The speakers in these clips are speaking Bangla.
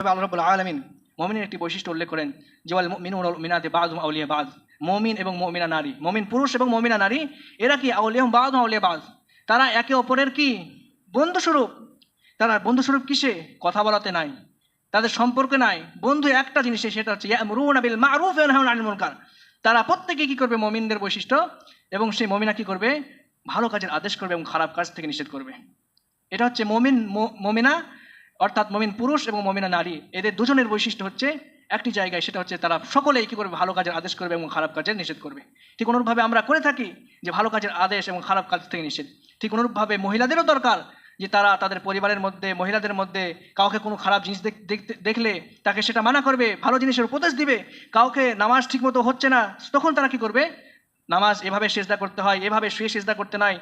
তবে আল্লাহ রাব্বুল আলামিন মুমিনের একটি বৈশিষ্ট্য উল্লেখ করেন যে, ওয়াল মুমিনুন ওয়াল মুমিনাতি আউলিয়া বায মুমিন এবং মুমিনা নারী, মুমিন পুরুষ এবং মুমিনা নারী, এরা কি আউলিয়া বাদ আউলিয়া বাজ তারা একে অপরের কি বন্ধুস্বরূপ? তারা বন্ধুস্বরূপ কিসে? কথা বলাতে নাই। তাদের সম্পর্কে নাই। বন্ধু একটা জিনিসে, সেটা হচ্ছে ইয়ামরুনা বিল মারুফ আনিল মুনকার। তারা প্রত্যেকে কি করবে? মমিনদের বৈশিষ্ট্য। এবং সেই মমিনা কি করবে? ভালো কাজের আদেশ করবে এবং খারাপ কাজ থেকে নিষেধ করবে। এটা হচ্ছে মমিন মমিনা অর্থাৎ মমিন পুরুষ এবং মমিনা নারী, এদের দুজনের বৈশিষ্ট্য হচ্ছে একটি জায়গায়, সেটা হচ্ছে তারা সকলেই কী করবে? ভালো কাজের আদেশ করবে এবং খারাপ কাজের নিষেধ করবে। ঠিক অনুরূপভাবে আমরা করে থাকি যে ভালো কাজের আদেশ এবং খারাপ কাজ থেকে নিষেধ। ঠিক অনুরূপভাবে মহিলাদেরও দরকার যে তারা তাদের পরিবারের মধ্যে, মহিলাদের মধ্যে কাউকে কোনো খারাপ জিনিস দেখ- দেখলে তাকে সেটা মানা করবে, ভালো জিনিসের উপদেশ দিবে। কাউকে নামাজ ঠিকমতো হচ্ছে না, তখন তারা কি করবে? নামাজ এভাবে সেজদা করতে হয়, এভাবে শুয়ে সেজদা করতে নাই।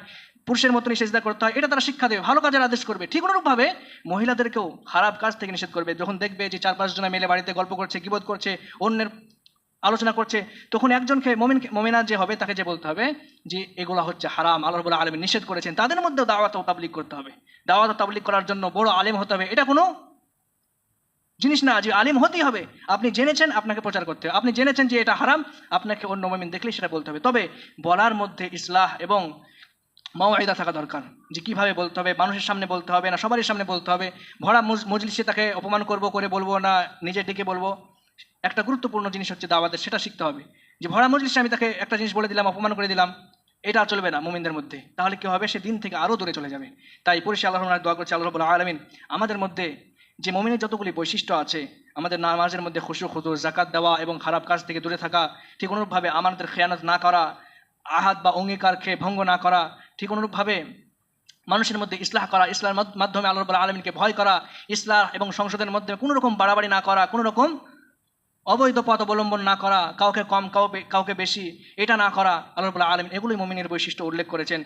পুরুষের মতনই সেজদা করতে হয়, এটা তারা শিক্ষা দেবে, ভালো কাজের আদেশ করবে। ঠিক অনুরূপভাবে মহিলাদেরকেও খারাপ কাজ থেকে নিষেধ করবে। যখন দেখবে যে চার পাঁচ জনা মিলে বাড়িতে গল্প করছে কিবোধ করছে, অন্যের আলোচনা করছে, তখন একজনকে মমিন, মমিনা যে হবে তাকে যে বলতে হবে যে, এগুলো হচ্ছে হারাম, আল্লাহ রবুল্লাহ আলমী নিষেধ করেছেন। তাদের মধ্যেও দাওয়াত ও তাবলিক করতে হবে। দাওয়াত ও তাবলিক করার জন্য বড় আলেম হতে হবে। এটা কোনো জিনিস না যে আলিম হতেই হবে। আপনি জেনেছেন, আপনাকে প্রচার করতে হবে। আপনি জেনেছেন যে এটা হারাম, আপনাকে অন্য মমিন দেখলেই সেটা বলতে হবে। তবে বলার মধ্যে ইসলাহ এবং মাওয়াইদা থাকা দরকার। যে কীভাবে বলতে হবে, মানুষের সামনে বলতে হবে না, সবারই সামনে বলতে হবে। ভরা মজলিসে তাকে অপমান করব, করে বলব না নিজে ডেকে বলব। একটা গুরুত্বপূর্ণ জিনিস হচ্ছে দাওয়াতের, সেটা শিখতে হবে। যে ভরা মজলিসে আমি তাকে একটা জিনিস বলে দিলাম, অপমান করে দিলাম, এটা চলবে না মুমিনদের মধ্যে। তাহলে কী হবে? সে দিন থেকে আরও দূরে চলে যাবে। তাই পরিষে আল্লাহ দোয়া করছে, আল্লাহ রবুল্লাহ আলমিন, আমাদের মধ্যে যে মমিনের যতগুলি বৈশিষ্ট্য আছে, আমাদের নামাজের মধ্যে খুশু খুদু জাকাত দেওয়া এবং খারাপ কাজ থেকে দূরে থাকা, ঠিক অনুরূপভাবে আমাদের খেয়ানত না করা, আহাত বা অঙ্গীকার খেয়ে ভঙ্গ না করা ঠিক অনুরূপভাবে মানুষের মধ্যে ইসলাহ করা ইসলামের মাধ- মাধ্যমে আল্লাহ রবুল্লাহ আলমিনকে ভয় করা, ইসলাহ এবং সংসদের মধ্যে কোনো রকম বাড়াবাড়ি না করা, কোনো রকম অবৈধ পথ অবলম্বন না করা, কাউকে কম, কাউকে বেশি, এটা না করা আল্লাহ রবুল্লাহ আলমিন এগুলোই মমিনের বৈশিষ্ট্য উল্লেখ করেছেন।